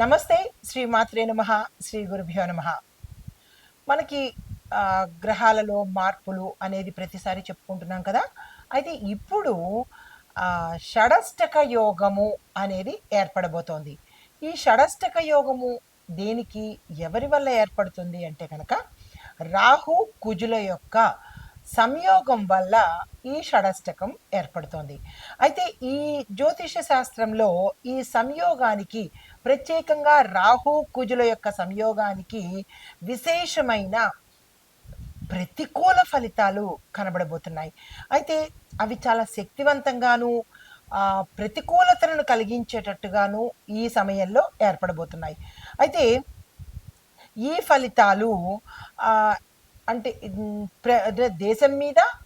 నమస్తే శ్రీ మాత్రే నమ శ్రీ గురుభ్యో నమ. మనకి గ్రహాలలో మార్పులు అనేది ప్రతిసారి చెప్పుకుంటున్నాం కదా? అయితే ఇప్పుడు షడష్టక యోగము అనేది ఏర్పడబోతోంది. ఈ షడష్టక యోగము దేనికి ఎవరి వల్ల ఏర్పడుతుంది అంటే కనుక రాహు కుజుల యొక్క సంయోగం వల్ల ఈ షడష్టకం ఏర్పడుతోంది. అయితే ఈ జ్యోతిష శాస్త్రంలో ఈ సంయోగానికి ప్రత్యేకంగా రాహు కుజుల యొక్క సంయోగానికి విశేషమైన ప్రతికూల ఫలితాలు కనబడబోతున్నాయి. అయితే అవి చాలా శక్తివంతంగాను ఆ, ప్రతికూలతలను కలిగించేటట్టుగాను ఈ సమయంలో ఏర్పడబోతున్నాయి. అయితే ఈ ఫలితాలు అంటే ప్ర- అంటే దేశం మీద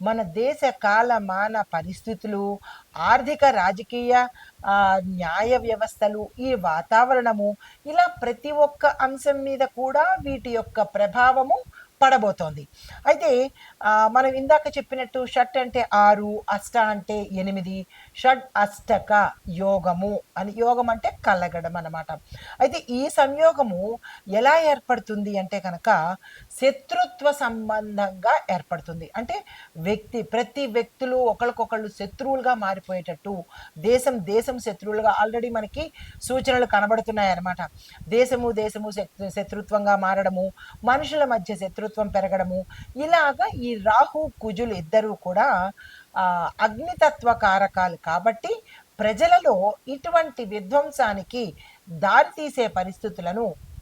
మన దేశ కాలమాన పరిస్థితులు ఆర్థిక రాజకీయ న్యాయ వ్యవస్థలు ఈ వాతావరణము ఇలా ప్రతి ఒక్క అంశం మీద కూడా వీటి యొక్క ప్రభావము పడబోతోంది. అయితే మనం ఇందాక చెప్పినట్టు షట్ అంటే ఆరు అష్ట అంటే ఎనిమిది షడ్ అష్టక యోగము అని యోగం అంటే కలగడం అనమాట అయితే ఈ సంయోగము ఎలా ఏర్పడుతుంది అంటే కనుక శత్రుత్వ సంబంధంగా ఏర్పడుతుంది. అంటే వ్యక్తి ప్రతి వ్యక్తులు ఒకరికొకళ్ళు శత్రువులుగా మారిపోయేటట్టు దేశం దేశం శత్రువులుగా ఆల్రెడీ మనకి సూచనలు కనబడుతున్నాయి అనమాట దేశము దేశము శత్రు- శత్రుత్వంగా మారడము మనుషుల మధ్య శత్రుత్వం పెరగడము ఇలాగా ఈ రాహు కుజులు ఇద్దరూ కూడా అగ్నితత్వ కారకాలు కాబట్టి ప్రజలలో ఇటువంటి విధ్వంసానికి దారితీసే పరిస్థితులను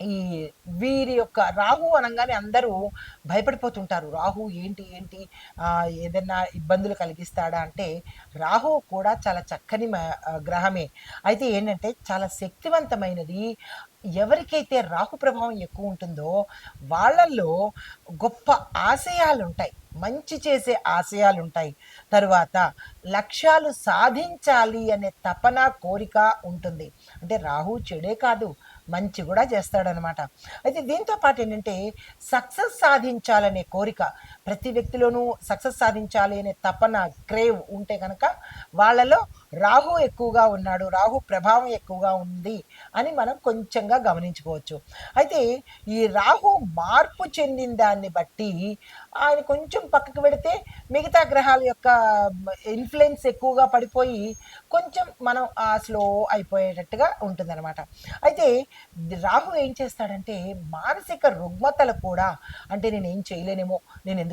ఈ వీరి యొక్క రాహు అనగానే అందరూ భయపడిపోతుంటారు. రాహు ఏంటి ఏంటి? ఏదన్నా ఏదైనా ఇబ్బందులు కలిగిస్తాడా అంటే రాహు కూడా చాలా చక్కని గ్రహమే. అయితే ఏంటంటే చాలా శక్తివంతమైనది. ఎవరికైతే రాహు ప్రభావం ఎక్కువ ఉంటుందో వాళ్ళల్లో గొప్ప ఆశయాలు ఉంటాయి మంచి చేసే ఆశయాలు ఉంటాయి తరువాత లక్ష్యాలు సాధించాలి అనే తపన కోరిక ఉంటుంది. అంటే రాహు చెడే కాదు. మంచి కూడా చేస్తాడనమాట. అయితే దీంతో పాటు ఏంటంటే సక్సెస్ సాధించాలనే కోరిక ప్రతి వ్యక్తిలోనూ సక్సెస్ సాధించాలి అనే తపన క్రేవ్ ఉంటే కనుక వాళ్ళలో రాహు ఎక్కువగా ఉన్నాడు రాహు ప్రభావం ఎక్కువగా ఉంది అని మనం కొంచెంగా గమనించుకోవచ్చు. అయితే ఈ రాహు మార్పు చెందిన దాన్ని బట్టి ఆయన కొంచెం పక్కకు పెడితే మిగతా గ్రహాల యొక్క ఇన్ఫ్లుయెన్స్ ఎక్కువగా పడిపోయి కొంచెం మనం ఆ స్లో అయిపోయేటట్టుగా ఉంటుందన్నమాట. అయితే రాహు ఏం చేస్తాడంటే మానసిక రుగ్మతలు కూడా అంటే నేను ఏం చేయలేనేమో నేను ఎందుకు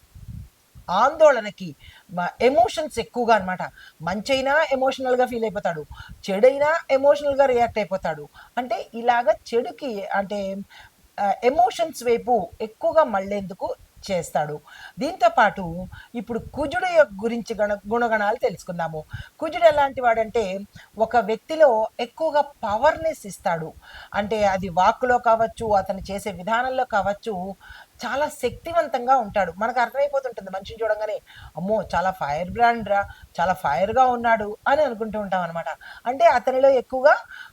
ఆందోళనకి ఎమోషన్స్ ఎక్కువగా అనమాట మంచైనా ఎమోషనల్గా ఫీల్ అయిపోతాడు. చెడైనా ఎమోషనల్గా రియాక్ట్ అయిపోతాడు. అంటే ఇలాగ చెడుకి అంటే ఎమోషన్స్ వైపు ఎక్కువగా మళ్ళేందుకు చేస్తాడు. దీంతో పాటు ఇప్పుడు కుజుడు యొక్క గురించి గణ గుణగణాలు తెలుసుకుందాము. కుజుడు ఎలాంటి వాడంటే ఒక వ్యక్తిలో ఎక్కువగా పవర్నెస్ ఇస్తాడు. అంటే అది వాక్కులో కావచ్చు అతను చేసే విధానంలో కావచ్చు చాలా శక్తివంతంగా ఉంటాడు. మనకు అర్థమైపోతుంటుంది. మనిషిని చూడంగానే అమ్మో చాలా ఫైర్ బ్రాండ్ రా చాలా ఫైర్గా ఉన్నాడు అని అనుకుంటూ ఉంటాం అనమాట అంటే అతనిలో ఎక్కువగా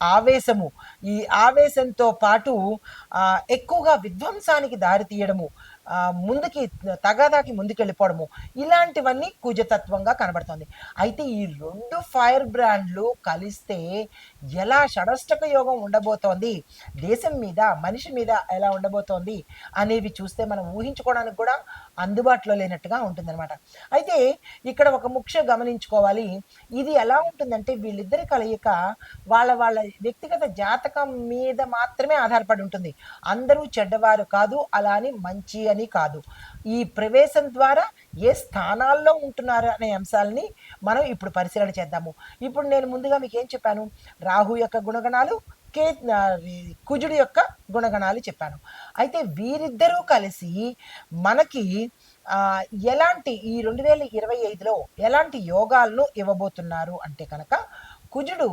ఆవేశము. ఈ ఆవేశంతో పాటు ఎక్కువగా విధ్వంసానికి దారి తీయడము ముందుకి తగాదాకి ముందుకెళ్ళిపోవడము ఇలాంటివన్నీ కుజతత్వంగా కనబడుతుంది. అయితే ఈ రెండు ఫైర్ బ్రాండ్లు కలిస్తే ఎలా షడష్టక యోగం ఉండబోతోంది? దేశం మీద మనిషి మీద ఎలా ఉండబోతోంది? అనేవి చూస్తే మనం ఊహించుకోవడానికి కూడా అందుబాటులో లేనట్టుగా ఉంటుందన్నమాట. అయితే ఇక్కడ ఒక ముఖ్య గమనించుకోవాలి. ఇది ఎలా ఉంటుందంటే వీళ్ళిద్దరి కలయిక వాళ్ళ వాళ్ళ వ్యక్తిగత జాతకం మీద మాత్రమే ఆధారపడి ఉంటుంది. అందరూ చెడ్డవారు కాదు అలా అని మంచి అని కాదు. ఈ ప్రవేశం ద్వారా ఏ స్థానాల్లో ఉంటున్నారు అనే అంశాలని మనం ఇప్పుడు పరిశీలన చేద్దాము. ఇప్పుడు నేను ముందుగా మీకు ఏం చెప్పాను? రాహు యొక్క గుణగణాలు కే కుజుడి కుజుడు యొక్క గుణగణాలు చెప్పాను. అయితే వీరిద్దరూ కలిసి మనకి ఎలాంటి ఈ రెండు వేల ఇరవై ఐదులో ఎలాంటి యోగాలను ఇవ్వబోతున్నారు అంటే కనుక కుజుడు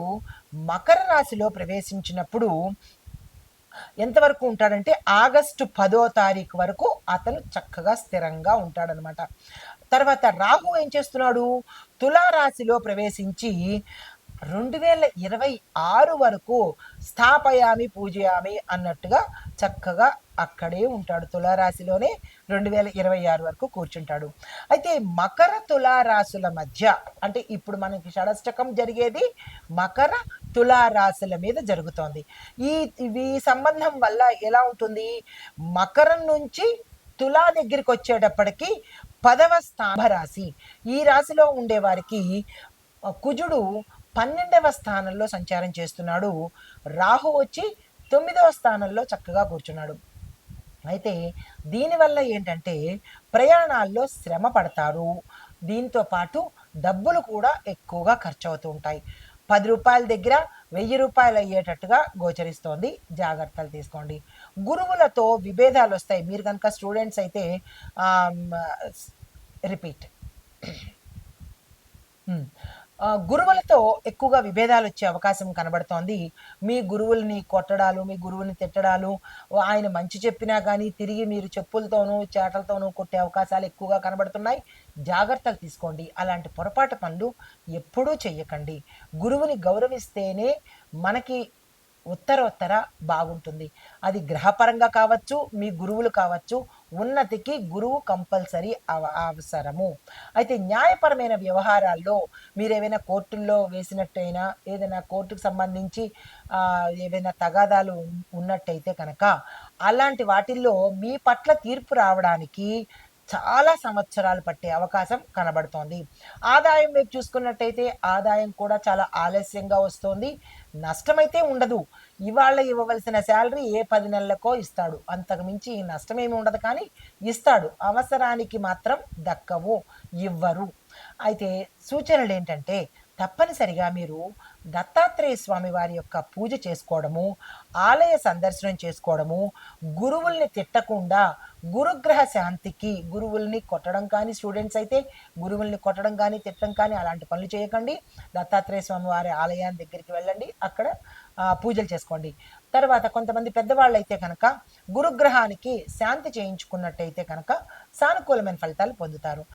మకర రాశిలో ప్రవేశించినప్పుడు ఎంతవరకు ఉంటాడంటే ఆగస్టు పదో తారీఖు వరకు అతను చక్కగా స్థిరంగా ఉంటాడనమాట. తర్వాత రాహు ఏం చేస్తున్నాడు? తులారాశిలో ప్రవేశించి రెండు వేల ఇరవై ఆరు వరకు స్థాపయామి పూజయామి అన్నట్టుగా చక్కగా అక్కడే ఉంటాడు తులారాశిలోనే రెండు వేల ఇరవై ఆరు వరకు కూర్చుంటాడు. అయితే మకర తులారాశుల మధ్య అంటే ఇప్పుడు మనకి షడష్టకం జరిగేది మకర తులారాశుల మీద జరుగుతోంది. ఈ ఈ సంబంధం వల్ల ఎలా ఉంటుంది? మకరం నుంచి తులా దగ్గరికి వచ్చేటప్పటికి పదవ స్థాన రాశి. ఈ రాశిలో ఉండేవారికి కుజుడు పన్నెండవ స్థానంలో సంచారం చేస్తున్నాడు. రాహు వచ్చి తొమ్మిదవ స్థానంలో చక్కగా కూర్చున్నాడు. అయితే దీనివల్ల ఏంటంటే ప్రయాణాల్లో శ్రమ పడతారు. దీంతో పాటు డబ్బులు కూడా ఎక్కువగా ఖర్చు అవుతూ ఉంటాయి. పది రూపాయల దగ్గర వెయ్యి రూపాయలు అయ్యేటట్టుగా గోచరిస్తోంది. జాగ్రత్తలు తీసుకోండి. గురువులతో విభేదాలు వస్తాయి. మీరు కనుక స్టూడెంట్స్ అయితే రిపీట్. గురువులతో ఎక్కువగా విభేదాలు వచ్చే అవకాశం కనబడుతోంది. మీ గురువుల్ని కొట్టడాలు మీ గురువుని తిట్టడాలు ఆయన మంచి చెప్పినా కానీ తిరిగి మీరు చెప్పులతోనూ చేటలతోనూ కొట్టే అవకాశాలు ఎక్కువగా కనబడుతున్నాయి. జాగ్రత్తలు తీసుకోండి. అలాంటి పొరపాటు పనులు ఎప్పుడూ చెయ్యకండి. గురువుని గౌరవిస్తేనే మనకి ఉత్తరోత్తర బాగుంటుంది. అది గ్రహపరంగా కావచ్చు మీ గురువులు కావచ్చు ఉన్నతికి గురువు కంపల్సరీ అవ అవసరము. అయితే న్యాయపరమైన వ్యవహారాల్లో మీరు ఏవైనా కోర్టుల్లో వేసినట్టయినా ఏదైనా కోర్టుకు సంబంధించి ఏవైనా తగాదాలు ఉన్నట్టయితే కనుక అలాంటి వాటిల్లో మీ పట్ల తీర్పు రావడానికి చాలా సంవత్సరాలు పట్టే అవకాశం కనబడుతోంది. ఆదాయం మీరు చూసుకున్నట్టయితే ఆదాయం కూడా చాలా ఆలస్యంగా వస్తుంది. నష్టమైతే ఉండదు. ఇవాళ ఇవ్వవలసిన శాలరీ ఏ పది నెలలకో ఇస్తాడు. అంతకు మించి నష్టమేమి ఉండదు కానీ ఇస్తాడు. అవసరానికి మాత్రం దక్కవు ఇవ్వరు. అయితే సూచనలు ఏంటంటే తప్పనిసరిగా మీరు దత్తాత్రేయ స్వామి వారి యొక్క పూజ చేసుకోవడము ఆలయ సందర్శనం చేసుకోవడము గురువుల్ని తిట్టకుండా గురుగ్రహ శాంతికి గురువుల్ని కొట్టడం కానీ స్టూడెంట్స్ అయితే గురువుల్ని కొట్టడం కానీ తిట్టడం కానీ అలాంటి పనులు చేయకండి. దత్తాత్రేయ స్వామి వారి ఆలయాన్ని దగ్గరికి వెళ్ళండి. అక్కడ పూజలు చేసుకోండి. తర్వాత కొంతమంది పెద్దవాళ్ళు అయితే కనుక గురుగ్రహానికి శాంతి చేయించుకున్నట్టయితే కనుక సానుకూలమైన ఫలితాలు పొందుతారు.